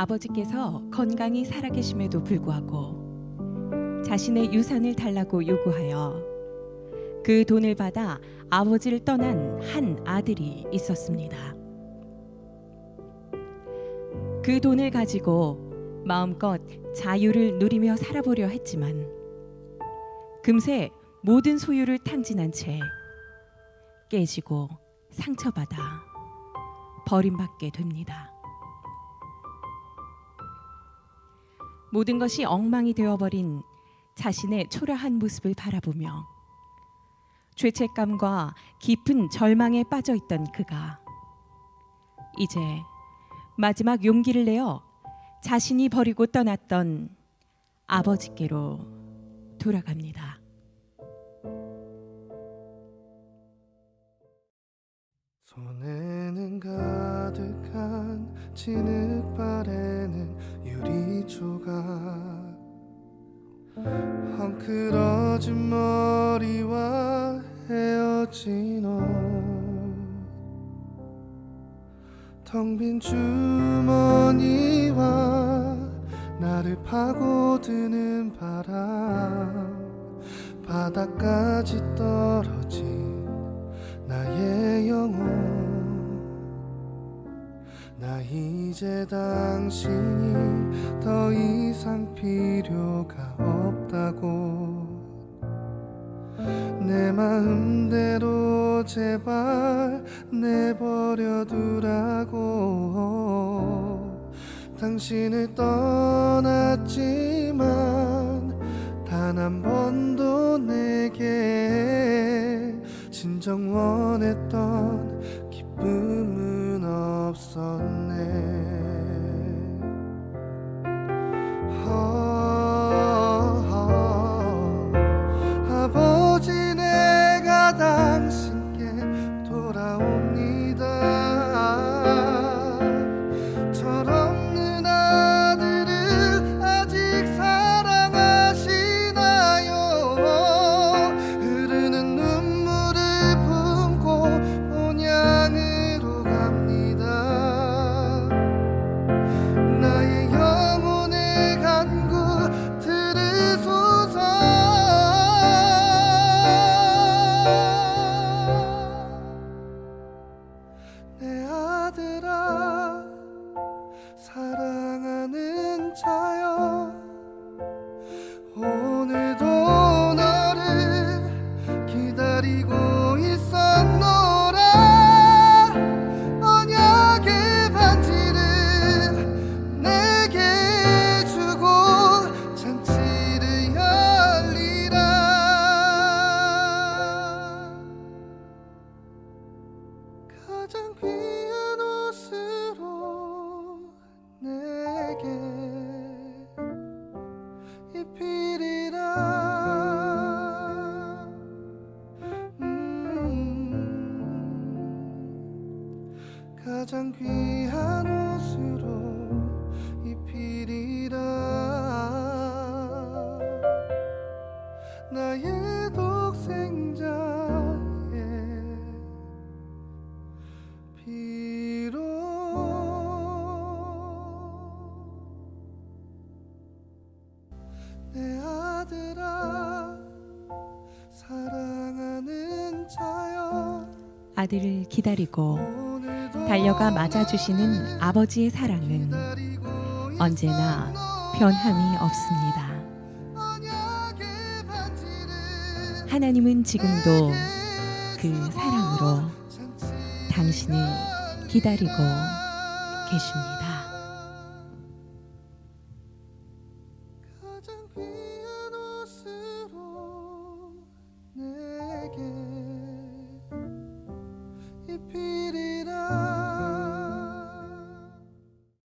아버지께서 건강히 살아계심에도 불구하고 자신의 유산을 달라고 요구하여 그 돈을 받아 아버지를 떠난 한 아들이 있었습니다. 그 돈을 가지고 마음껏 자유를 누리며 살아보려 했지만 금세 모든 소유를 탕진한 채 깨지고 상처받아 버림받게 됩니다. 모든 것이 엉망이 되어버린 자신의 초라한 모습을 바라보며 죄책감과 깊은 절망에 빠져 있던 그가 이제 마지막 용기를 내어 자신이 버리고 떠났던 아버지께로 돌아갑니다. 손에는 가득한 진흙발에는 유리 조각. 헝클어진 머리와 헤어진 옷텅 빈 주머니와 나를 파고드는 바람. 바닥까지 떨어진 이제 당신이 더 이상 필요가 없다고. 내 마음대로 제발 내버려 두라고. 당신을 떠났지만 단 한 번도 내게 진정 원했던 기쁨은 없었네 가장 귀한 옷으로 입히리라. 나의 자여. 아들을 기다리고 달려가 맞아주시는 아버지의 사랑은 언제나 변함이 없습니다. 하나님은 지금도 그 사랑으로 당신을 기다리고 계십니다.